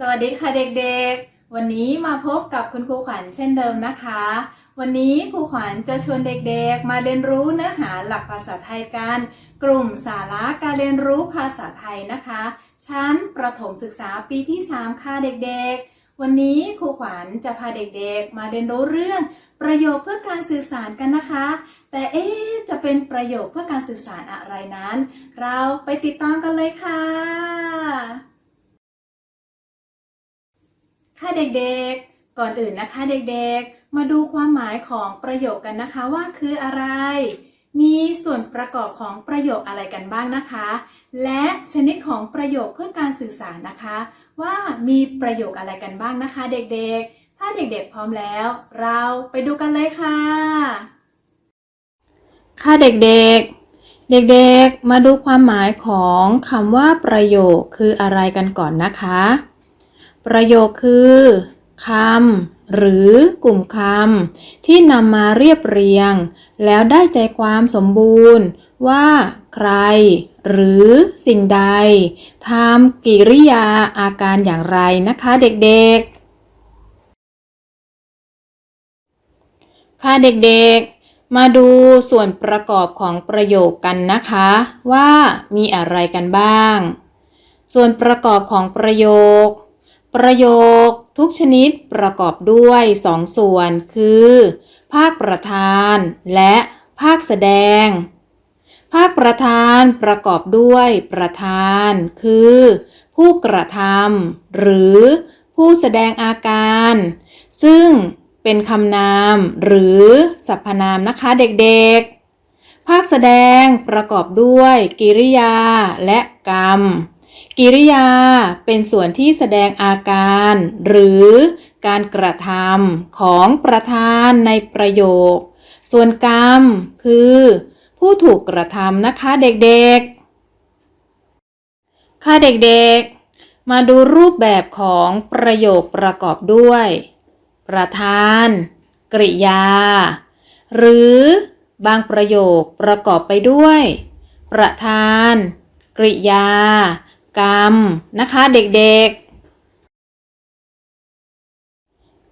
สวัสดีค่ะเด็กๆ วันนี้มาพบกับคุณครูขวัญเช่นเดิมนะคะ วันนี้ครูขวัญจะชวนเด็กๆ มาเรียนรู้เนื้อหาหลักภาษาไทยกัน กลุ่มสาระการเรียนรู้ภาษาไทยนะคะ ชั้นประถมศึกษาปีที่ 3 ค่ะเด็กๆ วันนี้ครูขวัญจะพาเด็กๆ มาเรียนรู้เรื่อง ประโยคเพื่อการสื่อสารกันนะคะ แต่เอ๊จะเป็นประโยคเพื่อการสื่อสารอะไรนั้น เราไปติดตามกันเลยค่ะ ค่ะเด็กๆ ก่อนอื่นนะคะเด็กๆ มาดูความหมายของประโยคกันนะคะว่าคืออะไร มีส่วนประกอบของประโยคอะไรกันบ้างนะคะ และชนิดของประโยคเพื่อการสื่อสารนะคะ ว่ามีประโยคอะไรกันบ้างนะคะ เด็กๆ ถ้าเด็กๆ พร้อมแล้ว เราไปดูกันเลยค่ะ ค่ะเด็กๆเด็กๆ มาดูความหมายของคำว่าประโยคคืออะไรกันก่อนนะคะ ประโยคคือคำหรือกลุ่มคำที่นำมาเรียบเรียง แล้วได้ใจความสมบูรณ์ว่าใคร หรือสิ่งใดทำกิริยาอาการอย่างไรนะคะเด็กๆ ค่ะเด็กๆ มาดูส่วนประกอบของประโยคกันนะคะ ว่ามีอะไรกันบ้าง ส่วนประกอบของประโยค ประโยคทุกชนิดประกอบด้วยสองส่วนคือ ภาคประธานและภาคแสดง ภาคประธานประกอบด้วยประธาน คือ ผู้กระทำหรือผู้แสดงอาการ ซึ่งเป็นคำนามหรือสรรพนามนะคะเด็กๆ ภาคแสดงประกอบด้วยกิริยาและกรรม กิริยาเป็นส่วนที่แสดงอาการ หรือการกระทำของประธานในประโยค ส่วนกรรมคือ ผู้ถูกกระทำนะคะเด็กๆ ค่ะเด็กๆ มาดูรูปแบบของประโยคประกอบด้วย ประธาน กริยา หรือบางประโยคประกอบไปด้วย ประธาน กริยา กรรมนะคะเด็กๆ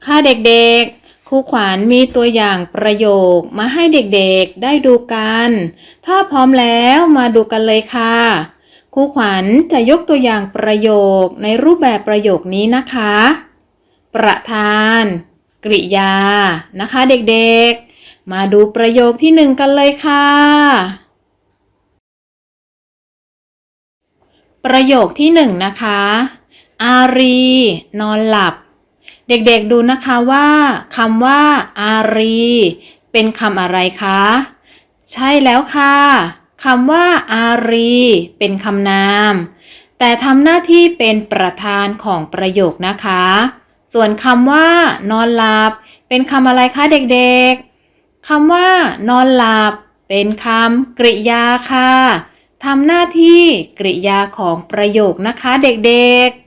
ค่ะเด็กๆ ครูขวัญมีตัวอย่างประโยคมาให้เด็กๆได้ดูกัน ถ้าพร้อมแล้วมาดูกันเลยค่ะครูขวัญจะยกตัวอย่างประโยคในรูปแบบประโยคนี้นะคะ ประธาน กริยา นะคะเด็กๆ มาดูประโยคที่หนึ่งกันเลยค่ะ ประโยคที่หนึ่งนะคะ อารี นอนหลับ เด็กๆดูนะคะว่าคำว่า อารี เป็นคำอะไรคะ ใช่แล้วค่ะคำว่า อารี เป็นคำนาม แต่ทำหน้าที่เป็นประธานของประโยคนะคะ ส่วนคำว่า นอนหลับ เป็นคำอะไรคะเด็กๆคำว่า นอนหลับ เป็นคำกริยาค่ะ ทำหน้าที่กริยาของประโยคนะคะเด็กๆ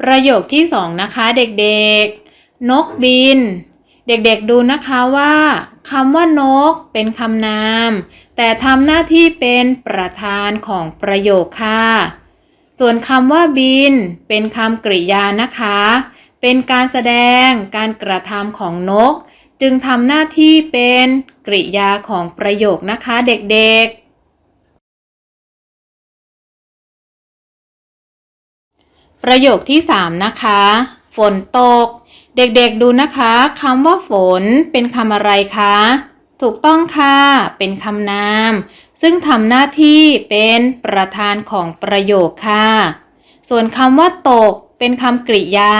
ประโยคที่สองนะคะเด็กๆ นกบิน เด็กๆดูนะคะว่าคำว่านกเป็นคำนาม แต่ทำหน้าที่เป็นประธานของประโยคค่ะ ส่วนคำว่าบิน เป็นคำกริยานะคะ เป็นการแสดงการกระทำของนก จึงทำหน้าที่เป็นกริยาของประโยคนะคะเด็กๆ ประโยคที่ 3 นะคะ ฝนตก เด็กๆดูนะคะคำว่าฝนเป็นคำอะไรคะ ถูกต้องค่ะ เป็นคำนาม ซึ่งทำหน้าที่เป็นประธานของประโยคค่ะ ส่วนคำว่าตกเป็นคำกริยา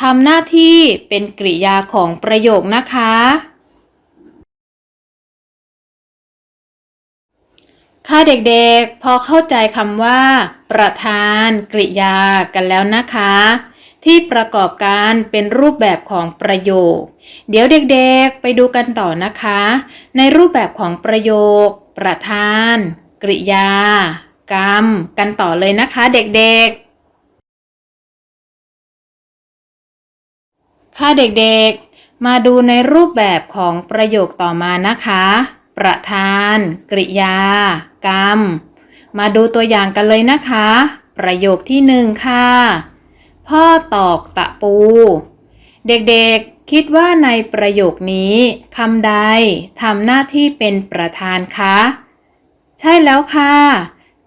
ทำหน้าที่เป็นกริยาของประโยคนะคะ ค่ะเด็กๆ พอเข้าใจคำว่า ประธานกริยากันแล้วนะคะ ที่ประกอบการเป็นรูปแบบของประโยค เดี๋ยวเด็กๆ ไปดูกันต่อนะคะ ในรูปแบบของประโยค ประธาน กริยากรรม กันต่อเลยนะคะเด็กๆ ค่ะเด็กๆ มาดูในรูปแบบของประโยคต่อมานะคะ ประธาน กริยา กรรม มาดูตัวอย่างกันเลยนะคะ ประโยคที่หนึ่งค่ะ พ่อตอกตะปู เด็กๆ คิดว่าในประโยคนี้คำใดทำหน้าที่เป็นประธานคะ ใช่แล้วค่ะ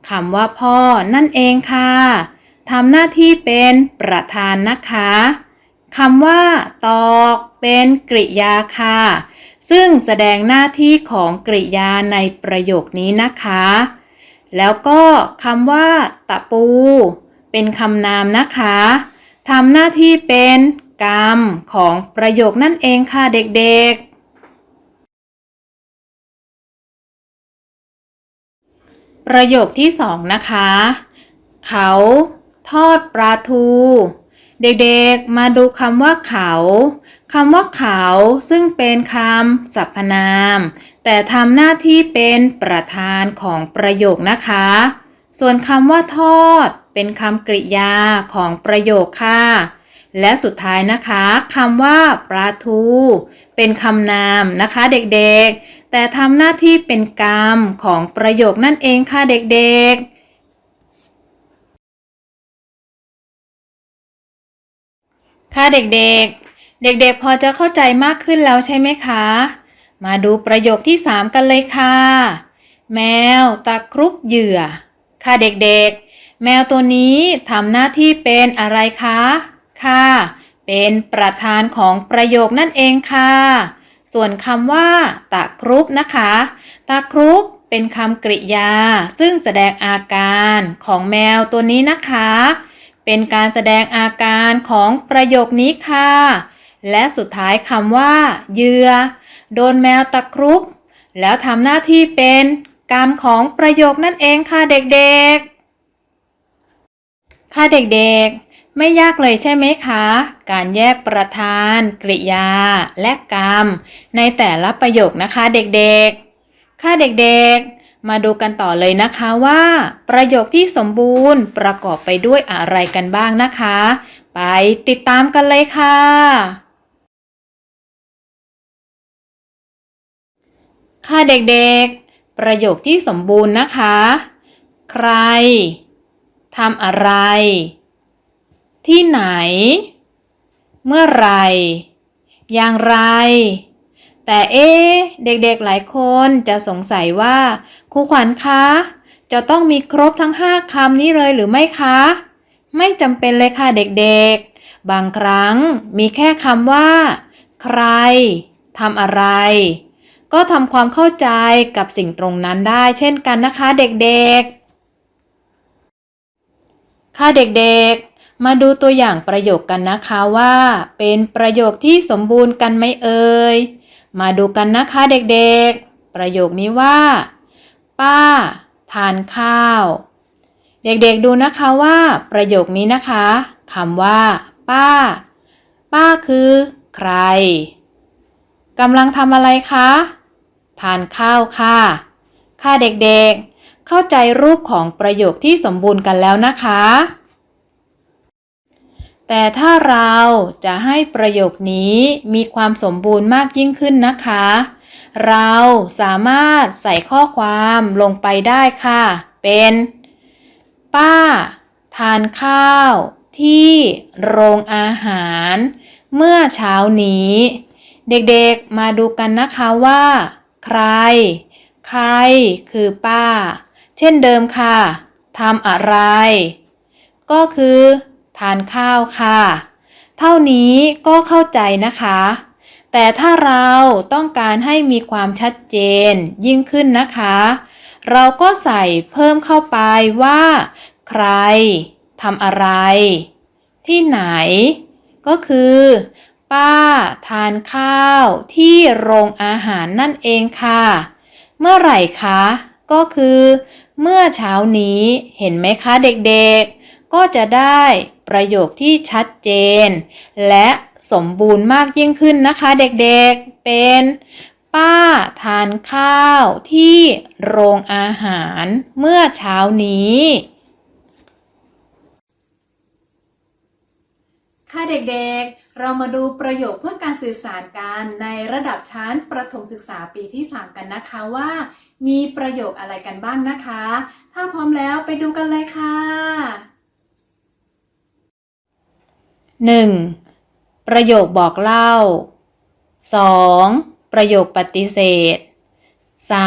คำว่าพ่อนั่นเองค่ะทำหน้าที่เป็นประธานนะคะ คำว่า ตอกเป็นกริยาค่ะ ซึ่งแสดงหน้าที่ของกริยาในประโยคนี้นะคะ แล้วก็คำว่า ตะปู เป็นคำนามนะคะทำหน้าที่เป็นกรรมของประโยคนั่นเองค่ะเด็กๆประโยคที่สองนะคะ เขาทอดปลาทู เด็กๆ มาดูคำว่าเขาคำว่าเขาซึ่งเป็นคำสรรพนาม แต่ทำหน้าที่เป็นประธานของประโยคนะคะ ส่วนคำว่าทอด เป็นคำกริยาของประโยคค่ะ และสุดท้ายนะคะคำว่าปลาทู เป็นคำนามนะคะเด็กๆ แต่ทำหน้าที่เป็นกรรมของประโยคนั่นเองค่ะเด็กๆ ค่ะเด็กๆ เด็กๆ พอจะเข้าใจมากขึ้นแล้วใช่ไหมคะ มาดูประโยคที่ 3 กันเลยค่ะ แมวตะครุบเหยื่อ ค่ะเด็กๆ แมวตัวนี้ทำหน้าที่เป็นอะไรคะ ค่ะ เป็นประธานของประโยคนั่นเองค่ะ ส่วนคำว่าตะครุบนะคะ ตะครุบเป็นคำกริยา ซึ่งแสดงอาการของแมวตัวนี้นะคะ เป็นการแสดงอาการของประโยคนี้ค่ะ และสุดท้ายคำว่าเหยื่อโดนแมวตะครุบแล้วทำหน้าที่เป็นกรรมของประโยคนั่นเองค่ะเด็กๆ ค่ะเด็กๆ ไม่ยากเลยใช่ไหมคะ การแยกประธาน กริยา และกรรม ในแต่ละประโยคนะคะเด็กๆ ค่ะเด็กๆ มาดูกันต่อเลยนะคะว่า ประโยคที่สมบูรณ์ประกอบไปด้วยอะไรกันบ้างนะคะ ไปติดตามกันเลยค่ะ ค่ะเด็กๆ ประโยคที่สมบูรณ์นะคะ ใครทำอะไร ที่ไหน เมื่อไหรอย่างไร แต่เอ๊ะเด็กๆหลายคนจะสงสัยว่าครูขวัญคะ จะต้องมีครบทั้ง5คำนี้เลยหรือไม่คะ ไม่จำเป็นเลยค่ะเด็กๆ บางครั้งมีแค่คำว่า ใครทำอะไร ก็ทำความเข้าใจกับสิ่งตรงนั้นได้เช่นกันนะคะเด็กๆ ค่ะเด็กๆมาดูตัวอย่างประโยคกันนะคะว่า เป็นประโยคที่สมบูรณ์กันไหมเอ่ย มาดูกันนะคะเด็กๆ ประโยคนี้ว่า ป้า ทานข้าว เด็กๆดูนะคะว่า ประโยคนี้นะคะคำว่า ป้า ป้าคือ ใครกำลังทำอะไรคะ ทานข้าวค่ะ ค่ะเด็กๆ เข้าใจรูปของประโยคที่สมบูรณ์กันแล้วนะคะ แต่ถ้าเราจะให้ประโยคนี้มีความสมบูรณ์มากยิ่งขึ้นนะคะ เราสามารถใส่ข้อความลงไปได้ค่ะ เป็น ป้า ทานข้าว ที่โรงอาหาร เมื่อเช้านี้ เด็กๆมาดูกันนะคะว่า ใคร ใครคือป้า เช่นเดิมค่ะทำอะไร ก็คือ ทานข้าวค่ะ เท่านี้ก็เข้าใจนะคะ แต่ถ้าเราต้องการให้มีความชัดเจนยิ่งขึ้นนะคะ เราก็ใส่เพิ่มเข้าไปว่า ใครทำอะไร ที่ไหน ก็คือ ป้าทานข้าวที่โรงอาหารนั่นเองค่ะ เมื่อไหร่คะ ก็คือ เมื่อเช้านี้เห็นไหมคะเด็กๆ ก็จะได้ ประโยคที่ชัดเจน และสมบูรณ์มากยิ่งขึ้นนะคะ เด็กๆเป็น ป้าทานข้าวที่โรงอาหารเมื่อเช้านี้ ค่ะเด็กๆ เรามาดูประโยคเพื่อการสื่อสารกันในระดับชั้นประถมศึกษาปีที่ 3 กันนะคะว่า มีประโยคอะไรกันบ้างนะคะ ถ้าพร้อมแล้วไปดูกันเลยค่ะ 1. ประโยคบอกเล่า 2. ประโยคปฏิเสธ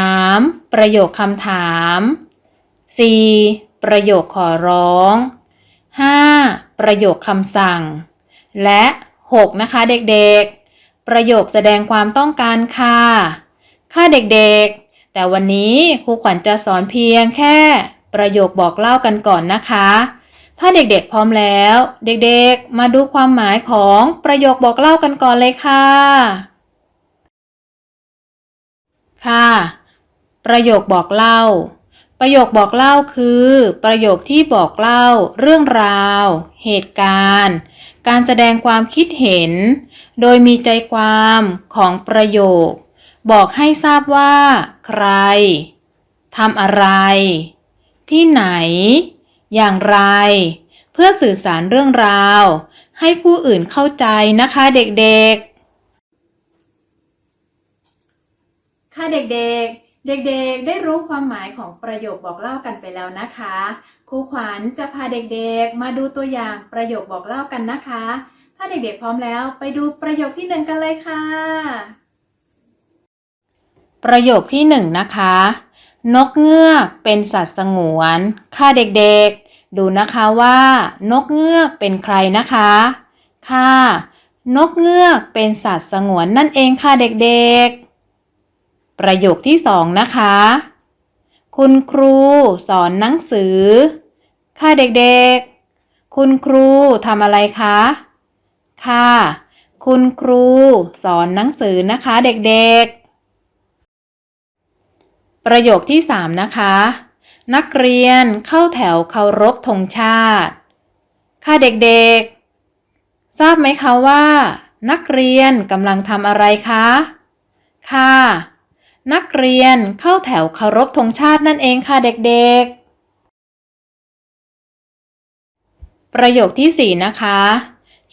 3. ประโยคคำถาม 4. ประโยคขอร้อง 5. ประโยคคำสั่ง และ 6. นะคะเด็กๆ ประโยคแสดงความต้องการค่ะ ค่ะเด็กๆ แต่วันนี้ครูขวัญจะสอนเพียงแค่ประโยคบอกเล่ากันก่อนนะคะ ถ้าเด็กๆพร้อมแล้ว เด็กๆ มาดูความหมายของประโยคบอกเล่ากันก่อนเลยค่ะ ค่ะ ประโยคบอกเล่า ประโยคบอกเล่าคือ ประโยคที่บอกเล่า เรื่องราว เหตุการณ์ การแสดงความคิดเห็น โดยมีใจความของประโยค บอกให้ทราบว่า ใครทำอะไร ที่ไหน อย่างไร เพื่อสื่อสารเรื่องราว ให้ผู้อื่นเข้าใจนะคะเด็กๆ ค่ะเด็กๆเด็กๆ ได้รู้ความหมายของประโยคบอกเล่ากันไปแล้วนะคะ ครูขวัญจะพาเด็กๆ มาดูตัวอย่างประโยคบอกเล่ากันนะคะ ถ้าเด็กๆ พร้อมแล้วไปดูประโยคที่หนึ่งกันเลยค่ะ ประโยคที่หนึ่งนะคะ นกเงือกเป็นสัตว์สงวน ค่ะเด็กๆ ดูนะคะว่า นกเงือกเป็นใครนะคะ ค่ะ นกเงือกเป็นสัตว์สงวนนั่นเองค่ะเด็กๆ ประโยคที่สองนะคะ คุณครูสอนหนังสือ ค่ะเด็กๆ คุณครูทำอะไรคะ ค่ะ คุณครูสอนหนังสือนะคะเด็กๆ ประโยคที่สามนะคะ นักเรียนเข้าแถวเคารพธงชาติ ค่ะเด็กๆ ทราบไหมคะว่า นักเรียนกำลังทำอะไรคะ ค่ะ นักเรียนเข้าแถวเคารพธงชาตินั่นเองค่ะเด็กๆ ประโยคที่สี่นะคะ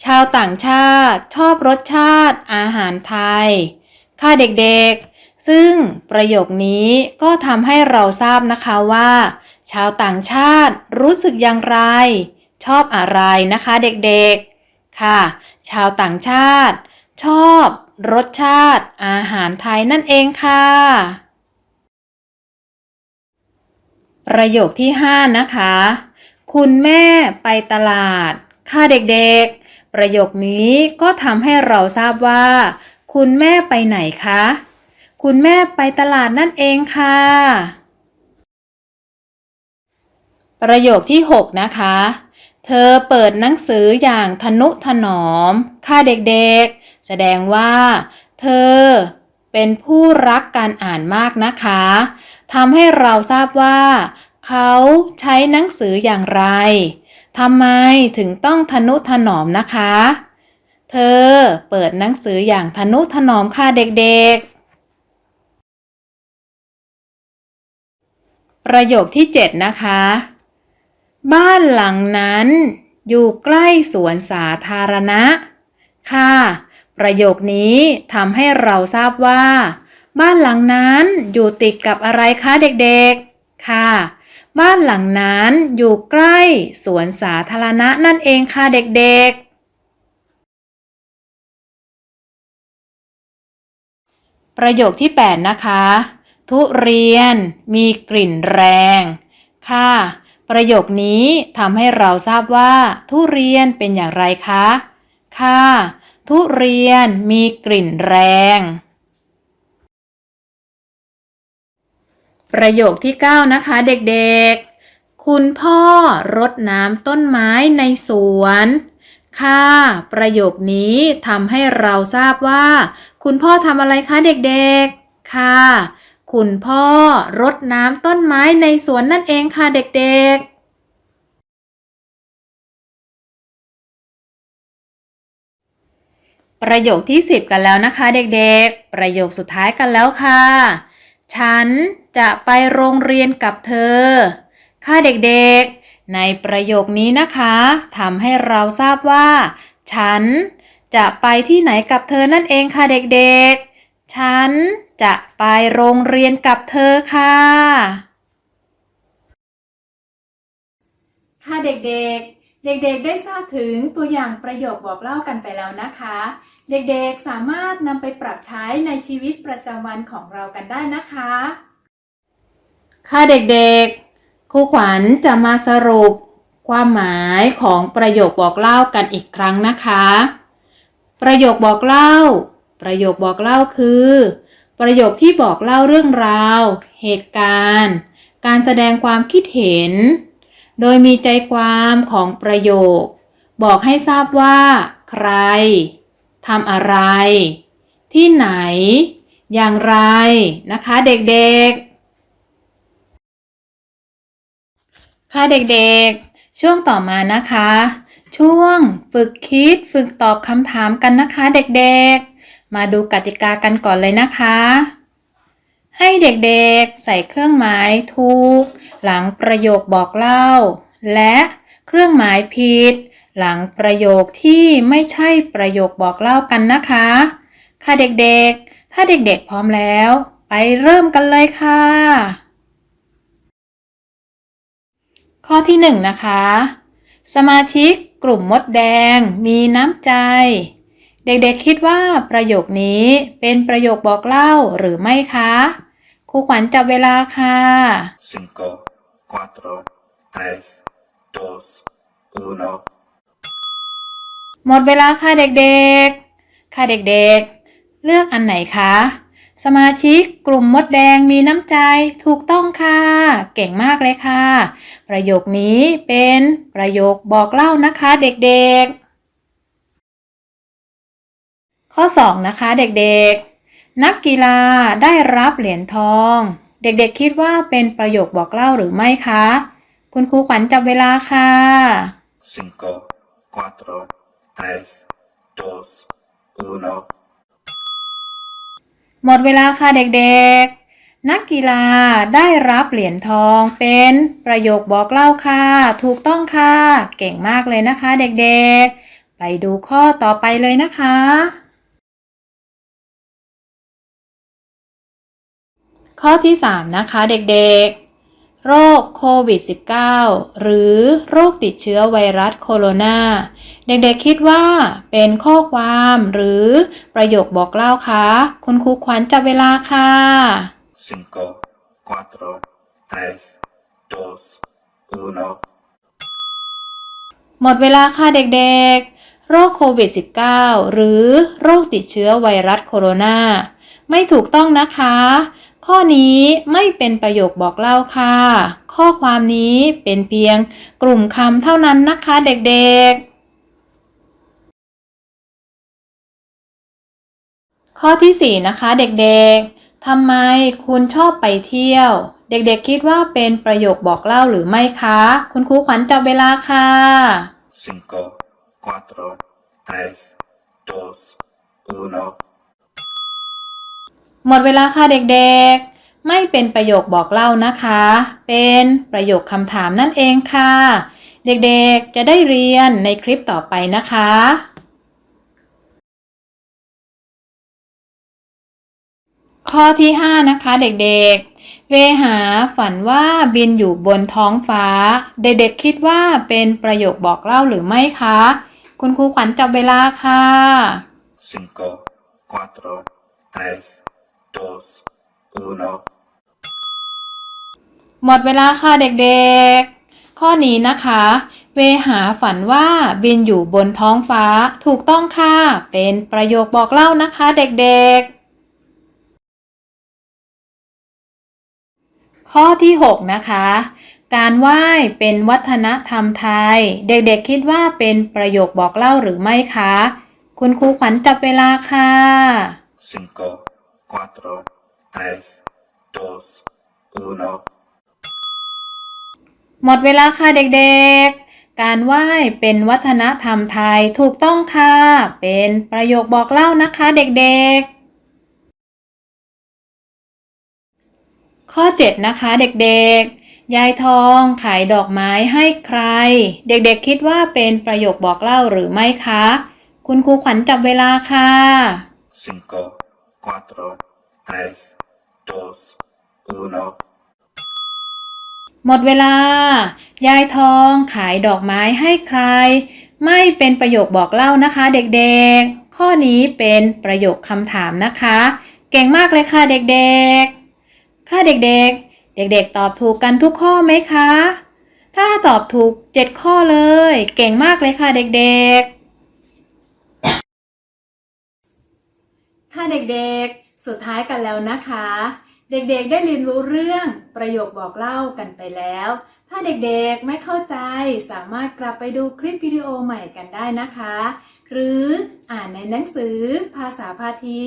ชาวต่างชาติชอบรสชาติอาหารไทย ค่ะเด็กๆ ซึ่งประโยคนี้ก็ทำให้เราทราบนะคะว่า ชาวต่างชาติรู้สึกอย่างไร ชอบอะไรนะคะเด็กๆ ค่ะ ชาวต่างชาติ ชอบรสชาติอาหารไทยนั่นเองค่ะ ประโยคที่ 5 นะคะ คุณแม่ไปตลาด ค่ะเด็กๆ ประโยคนี้ก็ทำให้เราทราบว่า คุณแม่ไปไหนคะ คุณแม่ไปตลาดนั่นเองค่ะ ประโยคที่ 6 นะคะ เธอเปิดหนังสืออย่างทนุถนอม ค่ะเด็กๆ แสดงว่า เธอเป็นผู้รักการอ่านมากนะคะทำให้เราทราบว่า เขาใช้หนังสืออย่างไรทำไมถึงต้องทนุถนอมนะคะ เธอเปิดหนังสืออย่างทนุถนอมค่ะเด็กๆ ประโยคที่ 7 นะคะ บ้านหลังนั้นอยู่ใกล้สวนสาธารณะ ค่ะ ประโยคนี้ทำให้เราทราบว่า บ้านหลังนั้นอยู่ติดกับอะไรคะเด็กๆ ค่ะ บ้านหลังนั้นอยู่ใกล้สวนสาธารณะนั่นเองค่ะเด็กๆ ประโยคที่ 8 นะคะ ทุเรียนมีกลิ่นแรง ค่ะ ประโยคนี้ทำให้เราทราบว่า ทุเรียนเป็นอย่างไรคะ ค่ะ ทุเรียนมีกลิ่นแรง ประโยคที่ 9 นะคะเด็กๆ คุณพ่อรดน้ำต้นไม้ในสวน ค่ะ ประโยคนี้ทำให้เราทราบว่า คุณพ่อทำอะไรคะเด็กๆ ค่ะ คุณพ่อรดน้ำต้นไม้ในสวนนั่นเองค่ะเด็กๆประโยคที่ 10 กันแล้วนะคะเด็กๆ ประโยคสุดท้ายกันแล้วค่ะ ฉันจะไปโรงเรียนกับเธอ ค่ะเด็กๆ ในประโยคนี้นะคะทำให้เราทราบว่า ฉันจะไปที่ไหนกับเธอนั่นเองค่ะเด็กๆ ฉันจะไปโรงเรียนกับเธอค่ะ ค่ะเด็กๆ เด็กๆ ได้ทราบถึงตัวอย่างประโยคบอกเล่ากันไปแล้วนะคะ เด็กๆ สามารถนำไปปรับใช้ในชีวิตประจำวันของเรากันได้นะคะ ค่ะเด็กๆ ครูขวัญจะมาสรุปความหมายของประโยคบอกเล่ากันอีกครั้งนะคะ ประโยคบอกเล่า ประโยคบอกเล่าคือ ประโยคที่บอกเล่าเรื่องราว เหตุการณ์ การแสดงความคิดเห็น โดยมีใจความของประโยค บอกให้ทราบว่า ใครทำอะไร ที่ไหน อย่างไรนะคะเด็กๆ ค่ะเด็กๆ ช่วงต่อมานะคะ ช่วงฝึกคิดฝึกตอบคำถามกันนะคะเด็กๆ มาดูกติกากันก่อนเลยนะคะ ให้เด็กๆใส่เครื่องหมายถูก หลังประโยคบอกเล่า และเครื่องหมายผิด หลังประโยคที่ไม่ใช่ประโยคบอกเล่ากันนะคะ ค่ะเด็กๆ ถ้าเด็กๆพร้อมแล้ว ไปเริ่มกันเลยค่ะ ข้อที่หนึ่งนะคะ สมาชิกกลุ่มมดแดงมีน้ำใจ เด็กๆคิดว่าประโยคนี้เป็นประโยคบอกเล่าหรือไม่คะครูขวัญจับเวลาค่ะ cinco, cuatro, tres, dos, uno. หมดเวลาค่ะเด็กๆ ค่ะเด็กๆ เลือกอันไหนคะ สมาชิกกลุ่มมดแดงมีน้ำใจถูกต้องค่ะ เก่งมากเลยค่ะ ประโยคนี้เป็นประโยคบอกเล่านะคะเด็กๆ ข้อ 2 นะคะเด็กๆ นักกีฬาได้รับเหรียญทอง เด็กๆคิดว่าเป็นประโยคบอกเล่าหรือไม่คะ คุณครูขวัญจับเวลาค่ะ Cinco, cuatro, tres, dos, uno. หมดเวลาค่ะเด็กๆ นักกีฬาได้รับเหรียญทองเป็นประโยคบอกเล่าค่ะ ถูกต้องค่ะ เก่งมากเลยนะคะเด็กๆ ไปดูข้อต่อไปเลยนะคะ ข้อที่ 3 นะคะเด็กๆ โรคโควิด -19 หรือโรคติดเชื้อไวรัสโคโรนาเด็กๆคิดว่าเป็นข้อความหรือประโยคบอกเล่าคะคุณครูขวัญจับเวลาค่ะ Cinco, cuatro, tres, dos, uno. หมดเวลาค่ะเด็กๆ โรคโควิด -19 หรือโรคติดเชื้อไวรัสโคโรนาไม่ถูกต้องนะคะ ข้อนี้ไม่เป็นประโยคบอกเล่าค่ะ ข้อความนี้เป็นเพียงกลุ่มคำเท่านั้นนะคะเด็กๆ ข้อที่ 4 นะคะเด็กๆ ทำไมคุณชอบไปเที่ยว เด็กๆ คิดว่าเป็นประโยคบอกเล่าหรือไม่คะ คุณครูขวัญจับเวลาค่ะ Cinco, cuatro, tres, dos, uno. หมดเวลาค่ะเด็กๆ ไม่เป็นประโยคบอกเล่านะคะ เป็นประโยคคำถามนั่นเองค่ะ เด็กๆจะได้เรียนในคลิปต่อไปนะคะข้อที่ 5 นะคะเด็กๆ เวหาฝันว่าบินอยู่บนท้องฟ้า เด็กๆคิดว่าเป็นประโยคบอกเล่าหรือไม่คะ คุณครูขวัญจับเวลาค่ะ 5 4 3 of Uno หมดเวลาค่ะเด็กๆ ข้อนี้นะคะ เวหาฝันว่าบินอยู่บนท้องฟ้าถูกต้องค่ะ เป็นประโยคบอกเล่านะคะเด็กๆข้อที่ 6 นะคะ การไหว้เป็นวัฒนธรรมไทย เด็กๆคิดว่าเป็นประโยคบอกเล่าหรือไม่คะ คุณครูขวัญจับเวลาค่ะ Cinco. Cuatro, tres, dos, uno. หมดเวลาค่ะเด็กๆ การไหว้เป็นวัฒนธรรมไทยถูกต้องค่ะ เป็นประโยคบอกเล่านะคะเด็กๆ ข้อ 7 นะคะเด็กๆ ยายทองขายดอกไม้ให้ใคร เด็กๆคิดว่าเป็นประโยคบอกเล่าหรือไม่คะ คุณครูขวัญจับเวลาค่ะ Cinco, cuatro, tres, dos, uno. หมดเวลา ยายทองขายดอกไม้ให้ใคร ไม่เป็นประโยคบอกเล่านะคะเด็กๆ ข้อนี้เป็นประโยคคำถามนะคะ เก่งมากเลยค่ะเด็กๆ ค่ะเด็กๆ เด็กๆ ตอบถูกกันทุกข้อไหมคะ ถ้าตอบถูก 7 ข้อเลย เก่งมากเลยค่ะเด็กๆ ค่ะเด็กๆ สุดท้ายกันแล้วนะคะ เด็กๆได้เรียนรู้เรื่องประโยคบอกเล่ากันไปแล้ว ถ้าเด็กๆไม่เข้าใจสามารถกลับไปดูคลิปวิดีโอใหม่กันได้นะคะ หรืออ่านในหนังสือภาษาพาที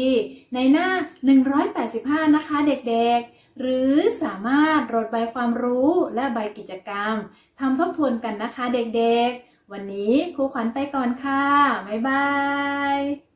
ในหน้า 185 นะคะเด็กๆ หรือสามารถโหลดใบความรู้และใบกิจกรรมทำทบทวนกันนะคะเด็กๆ วันนี้ครูขวัญไปก่อนค่ะ บ๊ายบาย